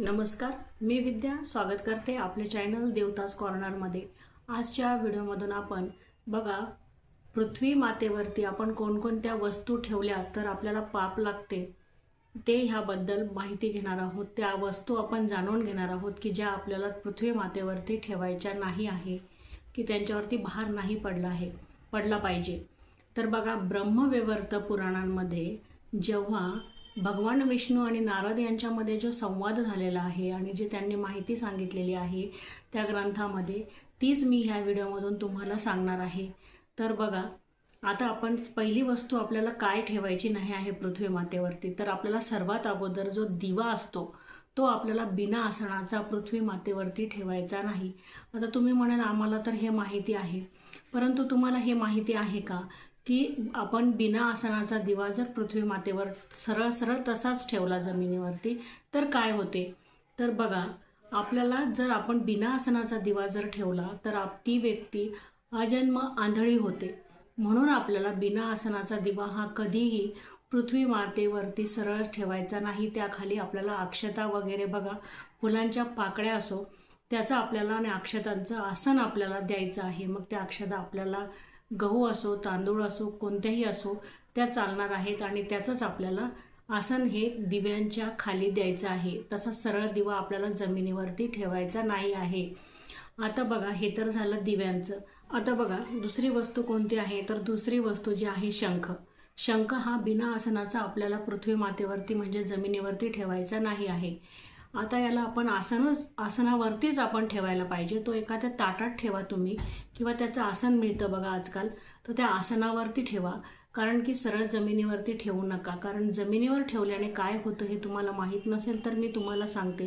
नमस्कार मी विद्या स्वागत करते आपले चॅनल देवतास कॉर्नरमध्ये आजच्या व्हिडिओमधून आपण बघा पृथ्वी मातेवरती आपण कोणकोणत्या वस्तू ठेवल्या तर आपल्याला पाप लागते ते ह्याबद्दल माहिती घेणार आहोत. त्या वस्तू आपण जाणून घेणार आहोत की ज्या आपल्याला पृथ्वी मातेवरती ठेवायच्या नाही आहे की त्यांच्यावरती भार नाही पडला आहे पडला पाहिजे. तर बघा ब्रह्मविवर्त पुराणांमध्ये जेव्हा भगवान विष्णू आणि नारद यांच्यामध्ये जो संवाद झालेला आहे आणि जी त्यांनी माहिती सांगितलेली आहे त्या ग्रंथामध्ये तीच मी ह्या व्हिडिओमधून तुम्हाला सांगणार आहे. तर बघा आता आपण पहिली वस्तू आपल्याला काय ठेवायची नाही आहे पृथ्वी मातेवरती तर आपल्याला सर्वात अगोदर जो दिवा असतो तो आपल्याला बिना आसनाचा पृथ्वी मातेवरती ठेवायचा नाही. आता तुम्ही म्हणाल आम्हाला तर हे माहिती आहे. परंतु तुम्हाला हे माहिती आहे का? की आपण बिना आसनाचा दिवा जर पृथ्वी मातेवर सरळ सरळ तसाच ठेवला जमिनीवरती तर काय होते? तर बघा आपल्याला जर आपण बिना आसनाचा दिवा जर ठेवला तर आप ती व्यक्ती अजन्म आंधळी होते. म्हणून आपल्याला बिना आसनाचा दिवा हा कधीही पृथ्वी मातेवरती सरळ ठेवायचा नाही. त्याखाली आपल्याला अक्षता वगैरे बघा फुलांच्या पाकळ्या असो त्याचं आपल्याला आणि अक्षतांचं आसन आपल्याला द्यायचं आहे. मग त्या अक्षता आपल्याला गहू असो तांदूळ असो कोणत्याही असो त्या चालणार आहेत आणि त्याचंच आपल्याला आसन हे दिव्यांच्या खाली द्यायचं आहे. तसा सरळ दिवा आपल्याला जमिनीवरती ठेवायचा नाही आहे. आता बघा हे तर झालं दिव्यांचं. आता बघा दुसरी वस्तू कोणती आहे? तर दुसरी वस्तू जी आहे शंख. शंख हा बिना आसनाचा आपल्याला पृथ्वी मातेवरती म्हणजे जमिनीवरती ठेवायचा नाही आहे. आता याला आपण आसनच आसनावरतीच आपण ठेवायला पाहिजे. तो एखाद्या ताटात ठेवा तुम्ही किंवा त्याचं आसन मिळतं बघा आजकाल तर त्या आसनावरती ठेवा. कारण की सरळ जमिनीवरती ठेवू नका. कारण जमिनीवर ठेवल्याने काय होतं हे तुम्हाला माहीत नसेल तर मी तुम्हाला सांगते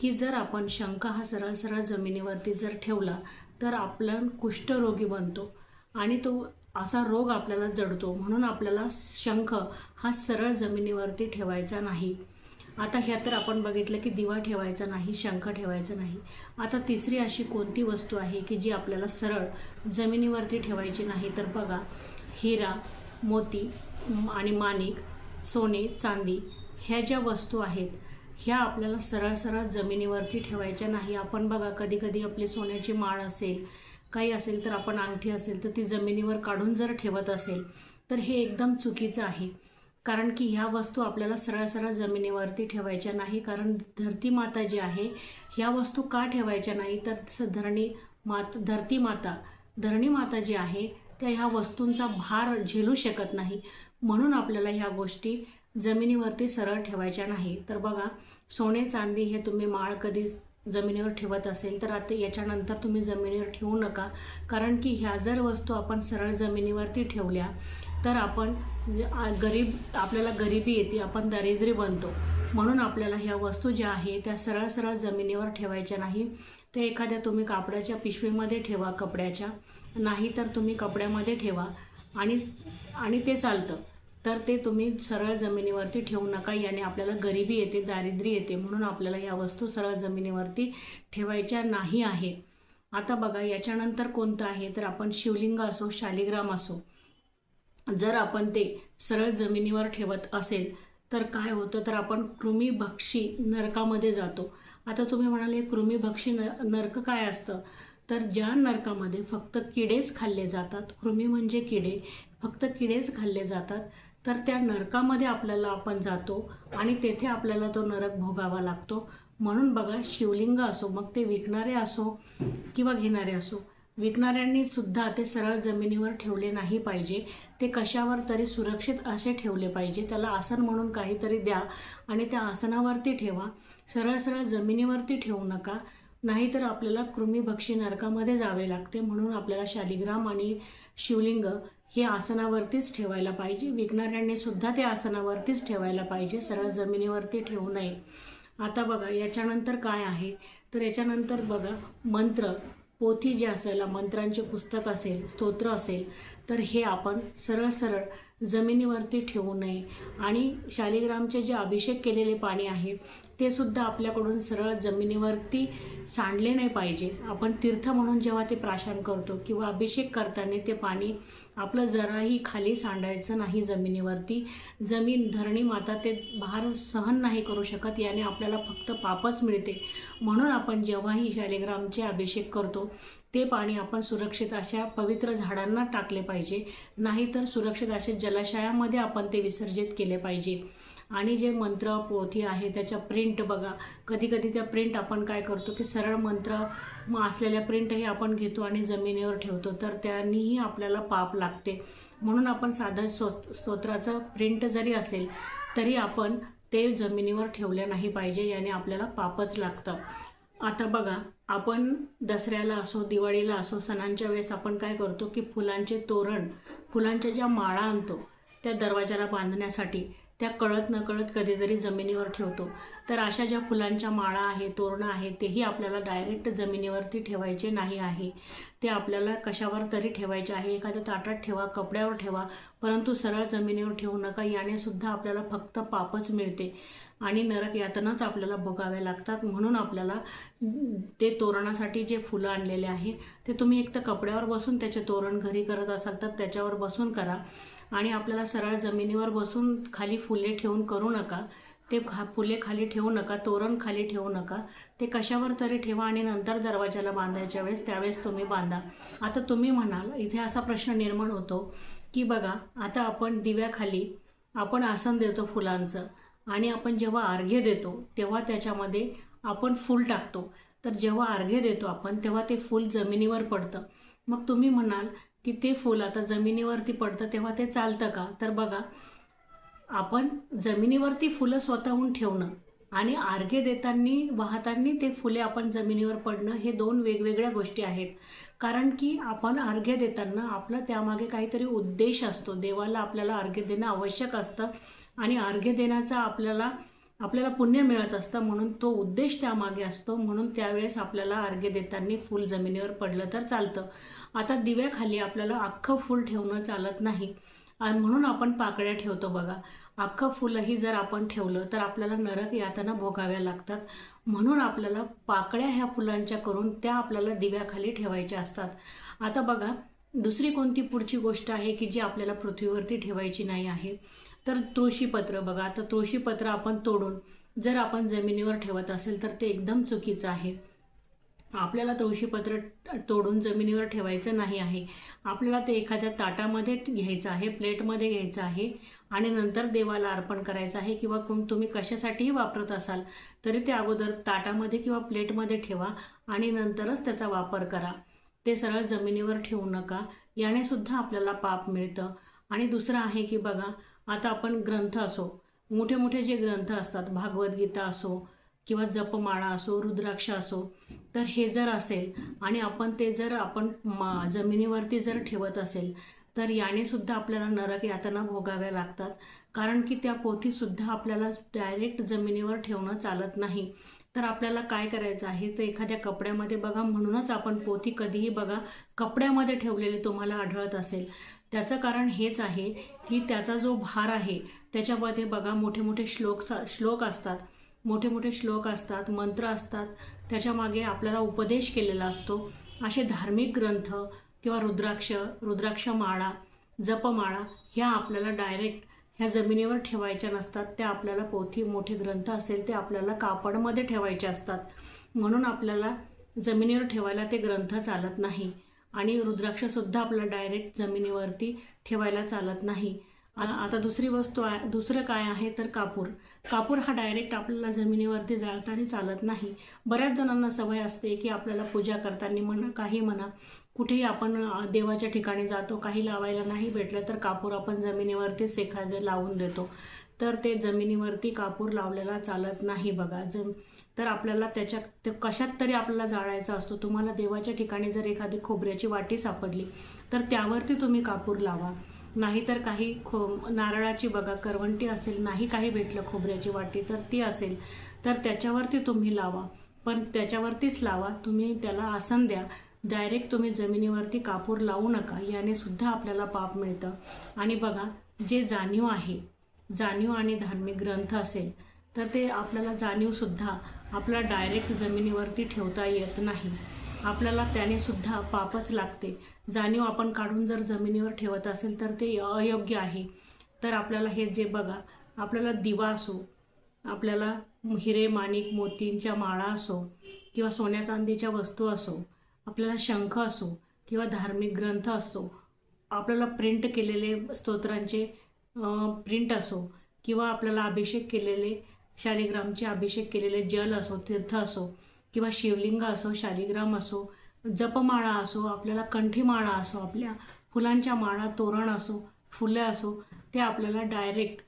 की जर आपण शंख हा सरळ सरळ जमिनीवरती जर ठेवला तर आपण कुष्ठरोगी बनतो. आणि तो असा रोग आपल्याला जडतो. म्हणून आपल्याला शंख हा सरळ जमिनीवरती ठेवायचा नाही. आता ह्या तर आपण बघितलं की दिवा ठेवायचा नाही शंख ठेवायचा नाही. आता तिसरी अशी कोणती वस्तू आहे की जी आपल्याला सरळ जमिनीवरती ठेवायची नाही तर बघा हिरा मोती आणि माणिक सोने चांदी ह्या ज्या वस्तू आहेत ह्या आपल्याला सरळ सरळ जमिनीवरती ठेवायच्या नाही. आपण बघा कधी कधी आपली सोन्याची माळ असेल काही असेल तर आपण अंगठी असेल तर ती जमिनीवर काढून जर ठेवत असेल तर हे एकदम चुकीचं आहे. कारण की ह्या वस्तू आपल्याला सरळ सरळ जमिनीवरती ठेवायच्या नाही कारण धरती माता जी आहे ह्या वस्तू का ठेवायच्या नाही? तर स- धरणी मात धरती माता धरणी माता जी आहे त्या ह्या वस्तूंचा भार झेलू शकत नाही. म्हणून आपल्याला ह्या गोष्टी जमिनीवरती सरळ ठेवायच्या नाही. तर बघा सोने चांदी हे तुम्ही माळ कधी जमिनीवर ठेवत असेल तर आता याच्यानंतर तुम्ही जमिनीवर ठेवू नका. कारण की ह्या जर वस्तू आपण सरळ जमिनीवरती ठेवल्या तर आपण गरीब आपल्याला गरिबी येते आपण दारिद्र्य बनतो. म्हणून आपल्याला ह्या वस्तू ज्या आहे त्या सरळ सरळ जमिनीवर ठेवायच्या नाही. ते एखाद्या तुम्ही कापडाच्या पिशवीमध्ये ठेवा कपड्याच्या. नाही तर तुम्ही कपड्यामध्ये ठेवा. आणि आणि ते चालतं. तर ते तुम्ही सरळ जमिनीवरती ठेवू नका. याने आपल्याला गरिबी येते दारिद्र्य येते. म्हणून आपल्याला ह्या वस्तू सरळ जमिनीवरती ठेवायच्या नाही आहे. आता बघा याच्यानंतर कोणतं आहे? तर आपण शिवलिंग असो शालिग्राम असो. जर आपण ते सरळ जमिनीवर ठेवत असेल तर काय होतं? तर आपण कृमीभक्षी नरकामध्ये जातो. आता तुम्ही म्हणाले कृमीभक्षी न नरक काय असतं? तर ज्या नरकामध्ये फक्त किडेच खाल्ले जातात कृमी म्हणजे किडे फक्त किडेच खाल्ले जातात तर त्या नरकामध्ये आपल्याला आपण जातो आणि तेथे आपल्याला तो नरक भोगावा लागतो. म्हणून बघा शिवलिंग असो मग ते विकणारे असो किंवा घेणारे असो विकणाऱ्यांनी सुद्धा ते सरळ जमिनीवर ठेवले नाही पाहिजे. ते कशावर तरी सुरक्षित असे ठेवले पाहिजे. त्याला आसन म्हणून काहीतरी द्या आणि त्या आसनावरती ठेवा. सरळ सरळ जमिनीवरती ठेवू नका. नाहीतर आपल्याला कृमीभक्षी नरकामध्ये जावे लागते. म्हणून आपल्याला शालिग्राम आणि शिवलिंग हे आसनावरतीच ठेवायला पाहिजे. विकणाऱ्यांनी सुद्धा ते आसनावरतीच ठेवायला पाहिजे. सरळ जमिनीवरती ठेवू नये. आता बघा याच्यानंतर काय आहे? तर याच्यानंतर बघा मंत्र. पोथी जी असेल मंत्रांचे पुस्तक असेल स्तोत्र असेल तर हे आपण सरळ सरळ जमिनीवरती ठेवू नये. आणि शालिग्रामचे जे अभिषेक केलेले पाणी आहे ते सुद्धा आपल्याकडून सरळ जमिनीवरती सांडले नाही पाहिजे. आपण तीर्थ म्हणून जेव्हा ते प्राशन करतो किंवा अभिषेक करताना ते पाणी आपलं जराही खाली सांडायचं नाही जमिनीवरती. जमीन धरणी माता ते भार सहन नाही करू शकत याने आपल्याला फक्त पापच मिळते. म्हणून आपण जेव्हाही शालिग्रामचे अभिषेक करतो ते पाणी आपण सुरक्षित अशा पवित्र झाडांना टाकले पाहिजे. नाहीतर सुरक्षित असे जलाशयामध्ये आपण ते विसर्जित केले पाहिजे. आणि जे मंत्र पोथी आहे त्याच्या प्रिंट बघा. कधी कधी त्या प्रिंट आपण काय करतो की सरळ मंत्र असलेल्या प्रिंटही आपण घेतो आणि जमिनीवर ठेवतो. तर त्यांनीही आपल्याला पाप लागते. म्हणून आपण साधं स्तो स्तोत्राचं प्रिंट जरी असेल तरी आपण ते जमिनीवर ठेवले नाही पाहिजे याने आपल्याला पापच लागतं. आता बघा आपण दसऱ्याला असो दिवाळीला असो सणांच्या वेळेस आपण काय करतो की फुलांचे तोरण फुलांच्या ज्या माळा आणतो त्या दरवाजाला बांधण्यासाठी त्या कळत नकळत कधीतरी जमिनीवर ठेवतो. तर अशा ज्या फुलांच्या माळा आहे तोरणं आहे तेही आपल्याला डायरेक्ट जमिनीवरती ठेवायचे नाही आहे. ते आपल्याला कशावर तरी ठेवायचे आहे. एखाद्या ताटात ठेवा कपड्यावर ठेवा परंतु सरळ जमिनीवर ठेवू नका. याने सुद्धा आपल्याला फक्त पापच मिळते आणि नरक यातनाच आपल्याला भोगाव्या लागतात. म्हणून आपल्याला ते तोरणासाठी जे फुलं आणलेले आहे ते तुम्ही एक तर कपड्यावर बसून त्याचे तोरण घरी करत असाल तर त्याच्यावर बसून करा. आणि आपल्याला सरळ जमिनीवर बसून खाली फुले ठेवून करू नका. ते खा फुले खाली ठेवू नका तोरण खाली ठेवू नका. ते कशावर तरी ठेवा आणि नंतर दरवाजाला बांधायच्या वेळेस त्यावेळेस तुम्ही बांधा. आता तुम्ही म्हणाल इथे असा प्रश्न निर्माण होतो की बघा आता आपण दिव्याखाली आपण आसन देतो फुलांचं आणि आपण जेव्हा अर्घ्य देतो तेव्हा त्याच्यामध्ये आपण फूल टाकतो. तर जेव्हा अर्घ्य देतो आपण तेव्हा ते फूल जमिनीवर पडतं. मग तुम्ही म्हणाल की ते फूल आता जमिनीवरती पडतं तेव्हा ते चालतं का? तर बघा आपण जमिनीवरती फुलं स्वतःहून ठेवणं आणि अर्घ्य देताना वाहताना ते फुले आपण जमिनीवर पडणं हे दोन वेगवेगळ्या गोष्टी आहेत. कारण की आपण अर्घ्य देताना आपला त्यामागे काहीतरी उद्देश असतो. देवाला आपल्याला अर्घ्य देणं आवश्यक असतं आणि अर्घ्य देण्याचा आपल्याला आपल्याला पुण्य मिळत असतं म्हणून तो उद्देश त्यामागे असतो म्हणून त्यावेळेस आपल्याला अर्घ्य देताना फूल जमिनीवर पडलं तर चालतं. आता दिव्याखाली आपल्याला अख्खं फूल ठेवणं चालत नाही. म्हणून आपण पाकळ्या ठेवतो बघा. अख्खं फुलंही जर आपण ठेवलं तर आपल्याला नरक यातना भोगाव्या लागतात. म्हणून आपल्याला पाकळ्या ह्या फुलांच्या करून त्या आपल्याला दिव्याखाली ठेवायच्या असतात. आता बघा दुसरी कोणती पुढची गोष्ट आहे की जी आपल्याला पृथ्वीवरती ठेवायची नाही आहे? तर तुळशीपत्र बघा. आता तुळशीपत्र आपण तोडून जर आपण जमिनीवर ठेवत असेल तर ते एकदम चुकीचं आहे. आपल्याला तुळशीपत्र तोडून जमिनीवर ठेवायचं नाही आहे. आपल्याला ते एखाद्या ताटामध्ये घ्यायचं आहे प्लेटमध्ये घ्यायचं आहे आणि नंतर देवाला अर्पण करायचं आहे किंवा कोण तुम्ही कशासाठीही वापरत असाल तरी ते अगोदर ताटामध्ये किंवा प्लेटमध्ये ठेवा आणि नंतरच त्याचा वापर करा. ते सरळ जमिनीवर ठेवू नका. याने सुद्धा आपल्याला पाप मिळतं. आणि दुसरं आहे की बघा आता आपण ग्रंथ असो मोठे मोठे जे ग्रंथ असतात भागवद्गीता असो किंवा जपमाळा असो रुद्राक्ष असो तर हे जर असेल आणि आपण ते जर आपण मा जमिनीवरती जर ठेवत असेल तर याने सुद्धा आपल्याला नरक यातना भोगाव्या लागतात. कारण की त्या पोथीसुद्धा आपल्याला डायरेक्ट जमिनीवर ठेवणं चालत नाही. तर आपल्याला काय करायचं आहे? तर एखाद्या कपड्यामध्ये बघा म्हणूनच आपण पोथी कधीही बघा कपड्यामध्ये ठेवलेली तुम्हाला आढळत असेल. त्याचं कारण हेच आहे की त्याचा जो भार आहे त्याच्यामध्ये बघा मोठे मोठे श्लोक श्लोक असतात. मोठे मोठे श्लोक असतात मंत्र असतात. त्याच्यामागे आपल्याला उपदेश केलेला असतो. असे धार्मिक ग्रंथ किंवा रुद्राक्ष रुद्राक्ष माळा जपमाळा ह्या आपल्याला डायरेक्ट ह्या जमिनीवर ठेवायच्या नसतात त्या आपल्याला पोथी मोठे ग्रंथ असेल ते आपल्याला कापडमध्ये ठेवायचे असतात. म्हणून आपल्याला जमिनीवर ठेवायला ते ग्रंथ चालत नाही. आणि रुद्राक्षसुद्धा आपल्याला डायरेक्ट जमिनीवरती ठेवायला चालत नाही. आता दुसरी वस्तू आहे दुसरं काय आहे तर कापूर. कापूर हा डायरेक्ट आपल्याला जमिनीवरती जाळताना चालत नाही. बऱ्याच जणांना सवय असते की आपल्याला पूजा करताना म्हणा काही म्हणा कुठेही आपण देवाच्या ठिकाणी जातो काही लावायला नाही भेटलं तर कापूर आपण जमिनीवरतीच एखादं लावून देतो. तर ते जमिनीवरती कापूर लावलेला चालत नाही बघा. जम तर आपल्याला त्याच्या ते कशात तरी आपल्याला जाळायचा असतो. तुम्हाला देवाच्या ठिकाणी जर एखादी खोबऱ्याची वाटी सापडली तर त्यावरती तुम्ही कापूर लावा. नाहीतर काही खो नारळाची बघा करवंटी असेल नाही काही भेटलं खोबऱ्याची वाटी तर ती असेल तर त्याच्यावरती तुम्ही लावा. पण त्याच्यावरतीच लावा. तुम्ही त्याला आसन द्या. डायरेक्ट तुम्ही जमिनीवरती कापूर लावू नका याने सुद्धा आपल्याला पाप मिळतं. आणि बघा जे जाणीव आहे जाणीव आणि धार्मिक ग्रंथ असेल तर ते आपल्याला जाणीवसुद्धा आपला डायरेक्ट जमिनीवरती ठेवता येत नाही. आपल्याला त्याने सुद्धा पापच लागते. जाणीव आपण काढून जर जमिनीवर ठेवत असेल तर ते अयोग्य आहे. तर आपल्याला हे जे बघा आपल्याला दिवा असो आपल्याला हिरे माणिक मोतींच्या माळा असो किंवा सोन्या चांदीच्या वस्तू असो आपल्याला शंख असो किंवा धार्मिक ग्रंथ असो आपल्याला प्रिंट केलेले स्तोत्रांचे प्रिंट असो किंवा आपल्याला अभिषेक केलेले शालिग्रामचे अभिषेक केलेले जल असो तीर्थ असो किंवा शिवलिंग असो शालिग्राम असो जपमाळा असो आपल्याला कंठीमाळा असो आपल्या फुलांच्या माळा तोरण असो फुले असो ते आपल्याला डायरेक्ट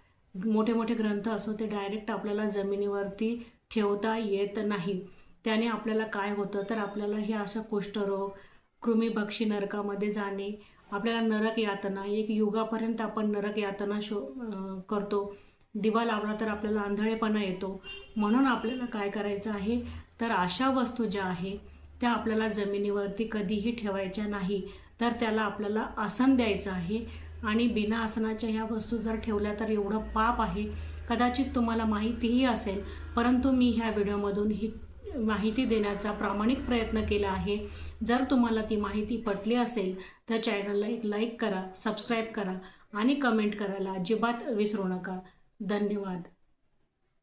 मोठे मोठे ग्रंथ असो ते डायरेक्ट आपल्याला जमिनीवरती ठेवता येत नाही. त्याने आपल्याला काय होतं? तर आपल्याला हे असं कुष्ठरोग कृमीभक्षी नरकामध्ये जाणे आपल्याला नरक यातना एक युगापर्यंत आपण नरक यातना शो करतो. दिवा लावला तर आपल्याला आंधळेपणा येतो. म्हणून आपल्याला काय करायचं आहे? तर अशा वस्तू ज्या आहे त्या आपल्याला जमिनीवरती कधीही ठेवायच्या नाही. तर त्याला आपल्याला आसन द्यायचं आहे. आणि बिना आसनाच्या ह्या वस्तू जर ठेवल्या तर एवढं पाप आहे. कदाचित तुम्हाला माहितीही असेल परंतु मी ह्या व्हिडिओमधून ही माहिती देण्याचा प्रामाणिक प्रयत्न केला आहे. जर तुम्हाला ती माहिती पटली असेल तर चॅनलला एक लाईक करा सबस्क्राईब करा आणि कमेंट करायला अजिबात विसरू नका. धन्यवाद.